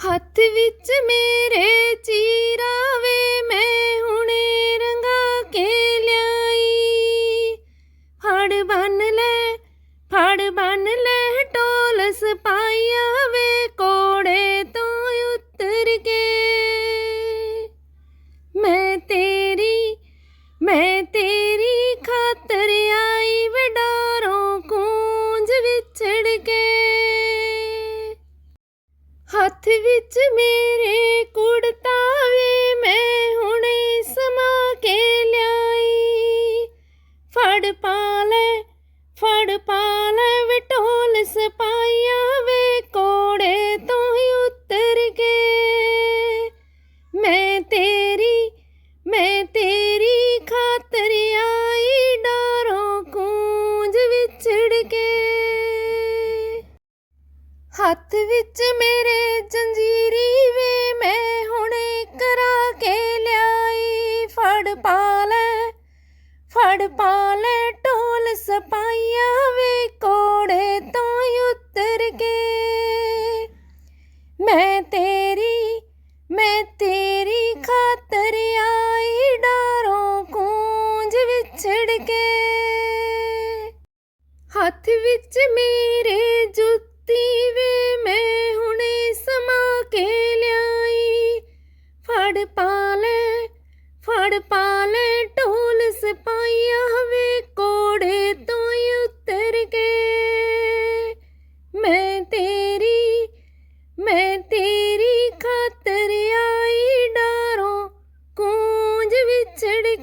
ਹੱਥ ਵਿੱਚ ਮੇਰੇ ਚੀਰਾਵੇ ਵਿੱਚ ਮੇਰੇ ਕੁੜਤਾ ਵੇ ਮੈਂ ਹੁਣੇ ਸਮਾ ਕੇ ਲਿਆਈ। ਫੜ ਪਾ ਲੈ, ਫੜ ਪਾ ਲੈ ਵਿਟੋਲ ਸਪਾਈਆ ਹੱਥ ਵਿੱਚ ਮੇਰੇ ਜੰਜੀਰੀ ਵੇ, ਮੈਂ ਹੁਣੇ ਕਰਾ ਕੇ ਲਿਆਈ। ਫੜ ਪਾ ਲੈ, ਫੜ ਪਾ ਲੈ ਢੋਲ ਸਪਾਈਆ ਵੇ, ਕੋੜੇ ਤੋਂ ਹੀ ਉਤਰ ਕੇ। ਮੈਂ ਤੇਰੀ ਮੈਂ ਤੇਰੀ ਖਾਤਰ ਆਈ, ਡਾਰੋਂ ਕੂੰਜ ਵਿਛੜ ਕੇ। ਹੱਥ ਵਿੱਚ ਮੇਰੇ ਜੁੱਤੀ ਦਿੱਤੀ ਵੇ ਮੈਂ ਹੁਣੇ ਸਮਾ ਕੇ ਲਿਆਈ। ਫੜ ਪਾ ਫੜ ਪਾ ਢੋਲ ਸਪਾਈਆ ਵੇ ਕੋੜੇ ਤੋਂ ਉਤਰ ਕੇ। ਮੈਂ ਤੇਰੀ ਮੈਂ ਤੇਰੀ ਖਾਤਰ ਆਈ ਡਾਰੋਂ, ਕੂੰਜ ਵਿਛੜ